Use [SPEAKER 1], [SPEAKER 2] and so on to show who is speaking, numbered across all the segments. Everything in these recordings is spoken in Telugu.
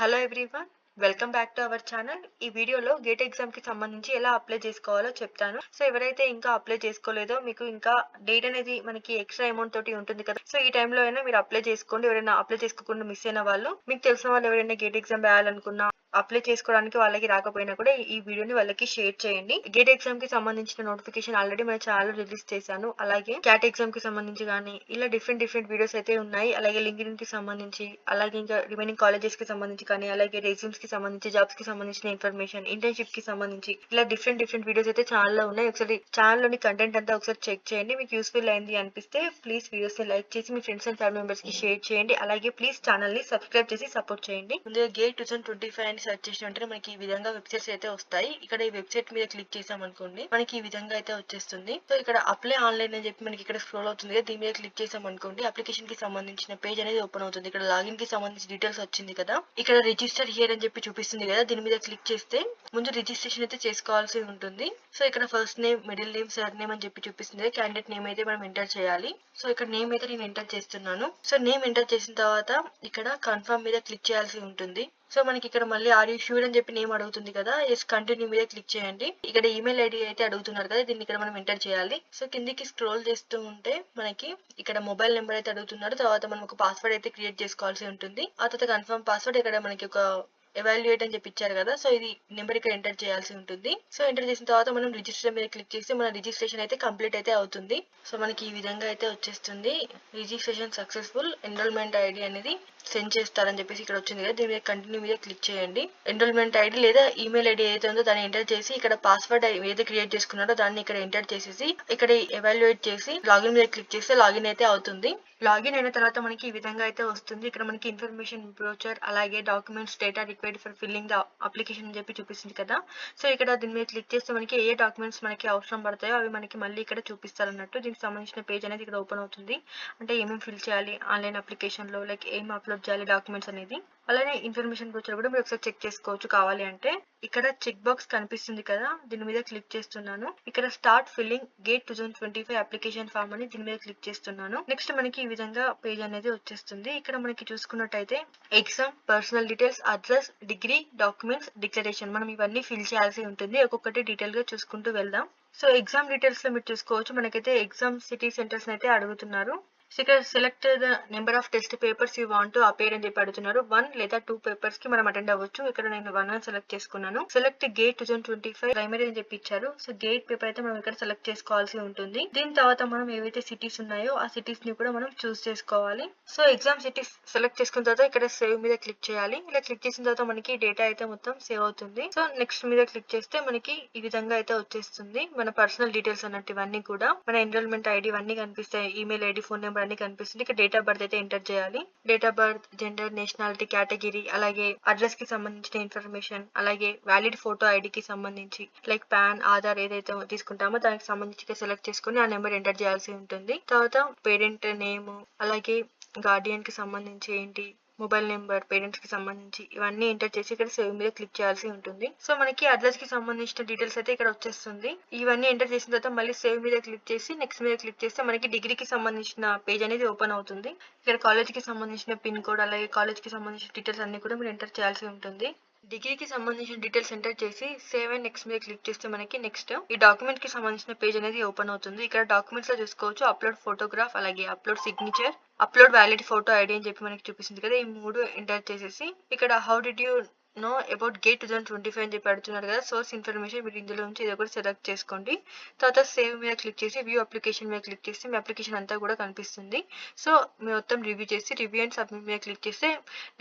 [SPEAKER 1] Hello everyone welcome back to our channel ఈ వీడియోలో గేట్ ఎగ్జామ్కి సంబంధించి ఎలా అప్లై చేసుకోవాలో చెప్తాను. సో ఎవరైతే ఇంకా అప్లై చేసుకోలేదో మీకు ఇంకా డేట్ అనేది మనకి ఎక్స్ట్రా అమౌంట్ తోటి ఉంటుంది కదా. సో ఈ టైంలో అయినా మీరు అప్లై చేసుకోండి. ఎవరైనా అప్లై చేసుకోకుండా మిస్ అయిన వాళ్ళు మీకు తెలిసిన వాళ్ళు ఎవరైనా గేట్ ఎగ్జామ్ రాయాలనుకున్నా అప్లై చేసుకోవడానికి వాళ్ళకి రాకపోయినా కూడా ఈ వీడియోని వాళ్ళకి షేర్ చేయండి. గేట్ ఎగ్జామ్కి సంబంధించిన నోటిఫికేషన్ ఆల్రెడీ మన ఛానల్ రిలీజ్ చేశాను. అలాగే క్యాట్ ఎగ్జామ్కి సంబంధించి కానీ ఇలా డిఫరెంట్ డిఫరెంట్ వీడియోస్ అయితే ఉన్నాయి. అలాగే లింక్డ్ఇన్కి సంబంధించి అలాగే ఇంకా రిమైనింగ్ కాలేజెస్కి సంబంధించి కానీ అలాగే రెజ్యూమ్స్కి సంబంధించి జాబ్స్కి సంబంధించిన ఇన్ఫర్మేషన్ ఇంటర్న్షిప్కి సంబంధించి ఇలా డిఫరెంట్ డిఫరెంట్ వీడియోస్ అయితే ఛానల్లో ఉన్నాయి. ఒకసారి ఛానల్లోని కంటెంట్ అంతా ఒకసారి చెక్ చేయండి. మీకు యూస్ఫుల్ అయింది అనిపిస్తే ప్లీజ్ వీడియోస్ని లైక్ చేసి మీ ఫ్రెండ్స్ అండ్ ఫ్యామిలీ మెంబర్స్కి షేర్ చేయండి. అలాగే ప్లీజ్ ఛానల్ని సబ్స్క్రైబ్ చేసి సపోర్ట్ చేయండి. ముందుగా GATE two thousand twenty five అని సెర్చ్ చేసిన వెంటనే మనకి ఈ విధంగా వెబ్సైట్స్ అయితే వస్తాయి. ఇక్కడ ఈ వెబ్సైట్ మీద క్లిక్ చేసాం అనుకోండి మనకి ఈ విధంగా అయితే వచ్చేస్తుంది. సో ఇక్కడ అప్లై ఆన్లైన్ అని చెప్పి మనకి ఇక్కడ స్క్రోల్ అవుతుంది కదా దీని మీద క్లిక్ చేసాం అనుకోండి అప్లికేషన్కి సంబంధించిన పేజ్ అనేది ఓపెన్ అవుతుంది. ఇక్కడ లాగిన్కి సంబంధించి డీటెయిల్స్ వచ్చింది కదా ఇక్కడ రిజిస్టర్ హియర్ అని చెప్పి చూపిస్తుంది కదా దీని మీద క్లిక్ చేస్తే ముందు రిజిస్ట్రేషన్ అయితే చేసుకోవాల్సి ఉంటుంది. సో ఇక్కడ first name middle name surname అని చెప్పి చూపిస్తుంది క్యాండిడేట్ నేమ్ అయితే మనం ఎంటర్ చేయాలి. సో ఇక్కడ నేమ్ అయితే నేను ఎంటర్ చేస్తున్నాను. సో నేమ్ ఎంటర్ చేసిన తర్వాత ఇక్కడ కన్ఫర్మ్ మీద క్లిక్ చేయాల్సి ఉంటుంది. సో మనకి ఇక్కడ మళ్ళీ ఆర్ యూ ష్యూర్ అని చెప్పి నేమ్ అడుగుతుంది కదా. ఎస్ కంటిన్యూ మీద క్లిక్ చేయండి. ఇక్కడ ఈమెయిల్ ఐడి అయితే అడుగుతున్నారు కదా దీన్ని ఇక్కడ మనం ఎంటర్ చేయాలి. సో కిందికి స్క్రోల్ చేస్తూ ఉంటే మనకి ఇక్కడ మొబైల్ నెంబర్ అయితే అడుగుతున్నారు. తర్వాత మనం ఒక పాస్వర్డ్ అయితే క్రియేట్ చేసుకోవాల్సి ఉంటుంది. ఆ తర్వాత కన్ఫర్మ్ పాస్వర్డ్ ఇక్కడ మనకి ఒక ఎవాల్యుయేట్ అని చెప్పి ఇచ్చారు కదా. సో ఇది నెంబర్ ఇక్కడ ఎంటర్ చేయాల్సి ఉంటుంది. సో ఎంటర్ చేసిన తర్వాత మనం రిజిస్టర్ మీద క్లిక్ చేసి మన రిజిస్ట్రేషన్ అయితే కంప్లీట్ అయితే అవుతుంది. సో మనకి ఈ విధంగా అయితే వచ్చేస్తుంది. రిజిస్ట్రేషన్ సక్సెస్ఫుల్ ఎన్రోల్మెంట్ ఐడి అనేది సెండ్ చేస్తారని చెప్పేసి ఇక్కడ వచ్చింది కదా. దీని మీద కంటిన్యూ మీద క్లిక్ చేయండి. ఎన్రోల్మెంట్ ఐడి లేదా ఈమెయిల్ ఐడి ఏదైతే ఉందో దాన్ని ఎంటర్ చేసి ఇక్కడ పాస్వర్డ్ ఏదైతే క్రియేట్ చేసుకున్నారో దాన్ని ఇక్కడ ఎంటర్ చేసేసి ఇక్కడ ఎవాల్యుయేట్ చేసి లాగిన్ మీద క్లిక్ చేస్తే లాగిన్ అయితే అవుతుంది. లాగిన్ అయిన తర్వాత మనకి ఈ విధంగా అయితే వస్తుంది. ఇక్కడ మనకి ఇన్ఫర్మేషన్ బ్రోచర్ అలాగే documents data required for filling the application అని చెప్పి చూపిస్తుంది కదా. సో ఇక్కడ దీని మీద క్లిక్ చేస్తే మనకి ఏ డాక్యుమెంట్స్ మనకి అవసరం పడతాయో అవి మనకి మళ్ళీ ఇక్కడ చూపిస్తారు అన్నట్టు దీనికి సంబంధించిన పేజ్ అనేది ఇక్కడ ఓపెన్ అవుతుంది. అంటే ఏమేమి ఫిల్ చేయాలి? ఆన్లైన్ అప్లికేషన్లో లైక్ ఏం అప్లోడ్ చేయాలి డాక్యుమెంట్స్ అనేది. అలానే ఇన్ఫర్మేషన్ బ్రోచర్ కూడా మీరు ఒకసారి చెక్ చేసుకోవచ్చు కావాలి అంటే. ఇక్కడ చెక్ బాక్స్ కనిపిస్తుంది కదా దీని మీద క్లిక్ చేస్తున్నాను. ఇక్కడ start filling GATE two thousand twenty five application form అని దీని మీద క్లిక్ చేస్తున్నాను. నెక్స్ట్ మనకి ఈ విధంగా పేజ్ అనేది వచ్చేస్తుంది. ఇక్కడ మనకి చూసుకున్నట్టయితే exam personal details address degree documents declaration మనం ఇవన్నీ ఫిల్ చేయాల్సి ఉంటుంది. ఒక్కొక్కటి డీటెయిల్గా చూసుకుంటూ వెళ్దాం. సో ఎగ్జామ్ డీటెయిల్స్లో మీరు చూసుకోవచ్చు. మనకైతే ఎగ్జామ్ సిటీ సెంటర్స్ అయితే అడుగుతున్నారు. సో ఇక్కడ select the number of test papers you want to appear అని చెప్పి అడుగుతున్నారు వన్ లేదా టూ పేపర్స్కి మనం అటెండ్ అవ్వచ్చు. ఇక్కడ నేను వన్ అని సెలెక్ట్ చేసుకున్నాను. Select GATE two thousand twenty five primary అని చెప్పి ఇచ్చారు సో గేట్ పేపర్ అయితే మనం ఇక్కడ సెలెక్ట్ చేసుకోవాల్సి ఉంటుంది. దీని తర్వాత మనం ఏవైతే సిటీస్ ఉన్నాయో ఆ సిటీస్ని కూడా మనం చూస్ చేసుకోవాలి. సో ఎగ్జామ్ సిటీస్ సెలెక్ట్ చేసుకున్న తర్వాత ఇక్కడ సేవ్ మీద క్లిక్ చేయాలి. ఇలా క్లిక్ చేసిన తర్వాత మనకి డేటా అయితే మొత్తం సేవ్ అవుతుంది. సో నెక్స్ట్ మీద క్లిక్ చేస్తే మనకి ఈ విధంగా అయితే వచ్చేస్తుంది. మన పర్సనల్ డీటెయిల్స్ అన్నట్టు ఇవన్నీ కూడా. మన ఎన్రోల్మెంట్ ఐడి ఇవన్నీ కనిపిస్తాయి. ఈమెయిల్ ఐడి ఫోన్ నెంబర్ అన్ని కనిపిస్తుంది. ఇక్కడ డేట్ ఆఫ్ బర్త్ అయితే ఎంటర్ చేయాలి. Date of birth gender nationality category అలాగే అడ్రస్కి సంబంధించిన ఇన్ఫర్మేషన్ అలాగే వ్యాలిడ్ ఫోటో ఐడికి సంబంధించి లైక్ పాన్ ఆధార్ ఏదైతే తీసుకుంటామో దానికి సంబంధించి సెలెక్ట్ చేసుకుని ఆ నెంబర్ ఎంటర్ చేయాల్సి ఉంటుంది. తర్వాత పేరెంట్ నేమ్ అలాగే గార్డియన్కి సంబంధించి ఏంటి మొబైల్ నెంబర్ పేరెంట్స్కి సంబంధించి ఇవన్నీ ఎంటర్ చేసి ఇక్కడ సేవ్ మీద క్లిక్ చేయాల్సి ఉంటుంది. సో మనకి అడ్రస్కి సంబంధించిన డీటెయిల్స్ అయితే ఇక్కడ వచ్చేస్తుంది. ఇవన్నీ ఎంటర్ చేసిన తర్వాత మళ్ళీ సేవ్ మీద క్లిక్ చేసి నెక్స్ట్ మీద క్లిక్ చేస్తే మనకి డిగ్రీకి సంబంధించిన పేజ్ అనేది ఓపెన్ అవుతుంది. ఇక్కడ కాలేజ్కి సంబంధించిన పిన్ కోడ్ అలాగే కాలేజ్కి సంబంధించిన డీటెయిల్స్ అన్ని కూడా మీరు ఎంటర్ చేయాల్సి ఉంటుంది. డిగ్రీకి సంబంధించిన డీటెయిల్స్ ఎంటర్ చేసి సేవ్ అండ్ నెక్స్ట్ మీద క్లిక్ చేస్తే మనకి నెక్స్ట్ ఈ డాక్యుమెంట్కి సంబంధించిన పేజ్ అనేది ఓపెన్ అవుతుంది. ఇక్కడ డాక్యుమెంట్స్లో చూసుకోవచ్చు. అప్లోడ్ ఫోటోగ్రాఫ్ అలాగే upload signature upload valid photo ID అని చెప్పి మనకి చూపిస్తుంది కదా. ఈ మూడు ఎంటర్ చేసేసి ఇక్కడ how did you know about GATE two thousand twenty five అని చెప్పి అడుగుతున్నారు కదా సోర్స్ ఇన్ఫర్మేషన్ మీరు ఇందులో నుంచి ఇది ఒకటి సెలెక్ట్ చేసుకోండి. తర్వాత సేవ్ మీద క్లిక్ చేసి వ్యూ అప్లికేషన్ మీద క్లిక్ చేస్తే మీ అప్లికేషన్ అంతా కూడా కనిపిస్తుంది. సో మీ మొత్తం రివ్యూ చేసి రివ్యూ అండ్ సబ్మిట్ మీద క్లిక్ చేస్తే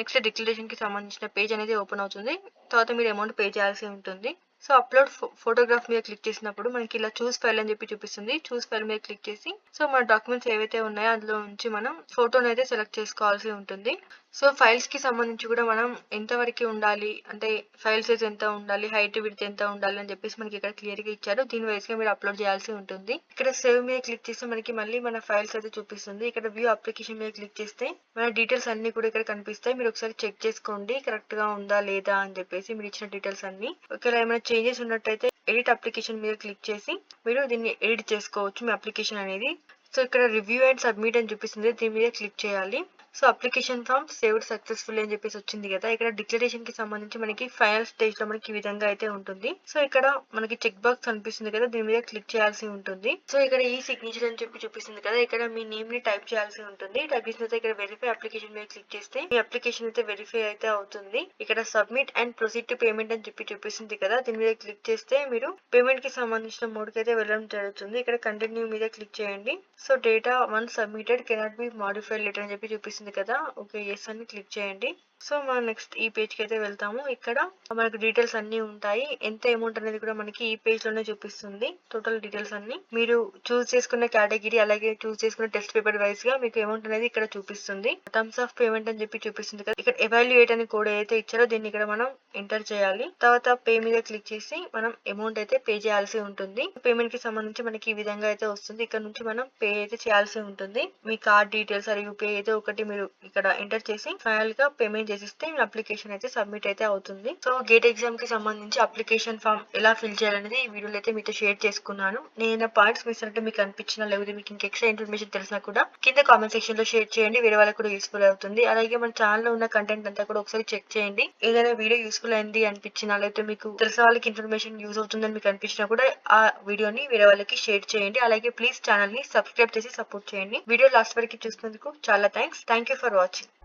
[SPEAKER 1] నెక్స్ట్ డిక్లరేషన్కి సంబంధించిన పేజ్ అనేది ఓపెన్ అవుతుంది. తర్వాత మీరు అమౌంట్ పే చేయాల్సి ఉంటుంది. సో అప్లోడ్ ఫోటోగ్రాఫ్ మీద క్లిక్ చేసినప్పుడు మనకి ఇలా చూస్ ఫైల్ అని చెప్పి చూపిస్తుంది. చూస్ ఫైల్ మీద క్లిక్ చేసి సో మన డాక్యుమెంట్స్ ఏవైతే ఉన్నాయో అందులో నుంచి మనం ఫోటోని అయితే సెలెక్ట్ చేసుకోవాల్సి ఉంటుంది. సో ఫైల్స్కి సంబంధించి కూడా మనం ఎంత వరకు ఉండాలి అంటే ఫైల్ సైజ్ ఎంత ఉండాలి హైట్ విడ్త్ ఎంత ఉండాలి అని చెప్పేసి మనకి ఇక్కడ క్లియర్గా ఇచ్చారు. దీని వైస్గా మీరు అప్లోడ్ చేయాల్సి ఉంటుంది. ఇక్కడ సేవ్ మీద క్లిక్ చేస్తే మనకి మళ్ళీ మన ఫైల్స్ అయితే చూపిస్తుంది. ఇక్కడ వ్యూ అప్లికేషన్ మీద క్లిక్ చేస్తే మన డీటెయిల్స్ అన్ని కూడా ఇక్కడ కనిపిస్తాయి. మీరు ఒకసారి చెక్ చేసుకోండి. కరెక్ట్గా ఉందా లేదా అని చెప్పేసి మీరు ఇచ్చిన డీటెయిల్స్ అన్ని. ఒకవేళ ఏమైనా చేంజెస్ ఉన్నట్టయితే ఎడిట్ అప్లికేషన్ మీద క్లిక్ చేసి మీరు దీన్ని ఎడిట్ చేసుకోవచ్చు మీ అప్లికేషన్ అనేది. సో ఇక్కడ రివ్యూ అండ్ సబ్మిట్ అని చూపిస్తుంది. దీని మీద క్లిక్ చేయాలి. So application form saved successful అని చెప్పేసి వచ్చింది కదా. ఇక్కడ డిక్లరేషన్కి సంబంధించి మనకి ఫైనల్ స్టేజ్లో మనకి ఈ విధంగా అయితే ఉంటుంది. సో ఇక్కడ మనకి చెక్ బాక్స్ కనిపిస్తుంది కదా దీని మీద క్లిక్ చేయాల్సి ఉంటుంది. సో ఇక్కడ ఈ సిగ్నేచర్ అని చెప్పి చూపిస్తుంది కదా ఇక్కడ మీ నేమ్ని టైప్ చేయాల్సి ఉంటుంది. టైప్ చేసిన ఇక్కడ వెరిఫై అప్లికేషన్ మీద క్లిక్ చేస్తే మీ అప్లికేషన్ అయితే వెరిఫై అయితే అవుతుంది. ఇక్కడ submit and proceed to payment అని చెప్పి చూపిస్తుంది కదా దీని మీద క్లిక్ చేస్తే మీరు పేమెంట్కి సంబంధించిన మోడ్కి అయితే వెళ్ళడం జరుగుతుంది. ఇక్కడ కంటిన్యూ మీద క్లిక్ చేయండి. So data once submitted cannot be modified later అని చెప్పి చూపిస్తుంది కదా? ఓకే ఎస్ అని క్లిక్ చేయండి. సో మనం నెక్స్ట్ ఈ పేజ్కి అయితే వెళ్తాము. ఇక్కడ మనకు డీటెయిల్స్ అన్ని ఉంటాయి. ఎంత అమౌంట్ అనేది కూడా మనకి ఈ పేజ్లోనే చూపిస్తుంది. టోటల్ డీటెయిల్స్ అన్ని. మీరు చూస్ చేసుకున్న కేటగిరీ అలాగే చూస్ చేసుకున్న టెస్ట్ పేపర్ వైస్గా మీకు అమౌంట్ అనేది ఇక్కడ చూపిస్తుంది. టర్మ్స్ ఆఫ్ పేమెంట్ అని చెప్పి చూపిస్తుంది కదా. ఇక్కడ ఎవాల్యుయేట్ అని కోడ్ ఏదైతే ఇచ్చారో దీన్ని ఇక్కడ మనం ఎంటర్ చేయాలి. తర్వాత పే మీద క్లిక్ చేసి మనం అమౌంట్ అయితే పే చేయాల్సి ఉంటుంది. పేమెంట్కి సంబంధించి మనకి ఈ విధంగా అయితే వస్తుంది. ఇక్కడ నుంచి మనం పే అయితే చేయాల్సి ఉంటుంది. మీ కార్డ్ డీటెయిల్స్ యూపీఐ అయితే ఒకటి మీరు ఇక్కడ ఎంటర్ చేసి ఫైనల్గా పేమెంట్ చేసిస్తే మీ అప్లికేషన్ అయితే సబ్మిట్ అయితే అవుతుంది. సో గేట్ ఎగ్జామ్కి సంబంధించి అప్లికేషన్ ఫామ్ ఎలా ఫిల్ చేయాలనేది ఈ వీడియోలో అయితే మీతో షేర్ చేసుకున్నాను. నేను పాయింట్స్ మిస్ అంటే మీకు అనిపించినా లేకపోతే మీకు ఇంకా ఎక్స్ట్రా ఇన్ఫర్మేషన్ తెలిసినా కూడా కింద కామెంట్ సెక్షన్లో షేర్ చేయండి. వేరే వాళ్ళకి కూడా యూస్ఫుల్ అవుతుంది. అలాగే మన ఛానల్లో ఉన్న కంటెంట్ అంతా కూడా ఒకసారి చెక్ చేయండి. ఏదైనా వీడియో యూస్ఫుల్ అయింది అనిపించినా లేకపోతే మీకు తెలిసిన వాళ్ళకి ఇన్ఫర్మేషన్ యూస్ అవుతుందని మీకు అనిపించినా కూడా ఆ వీడియోని వేరే వాళ్ళకి షేర్ చేయండి. అలాగే ప్లీజ్ ఛానల్ని సబ్స్క్రైబ్ చేసి సపోర్ట్ చేయండి. వీడియో లాస్ట్ వరకు చూసినందుకు చాలా thanks thank you for watching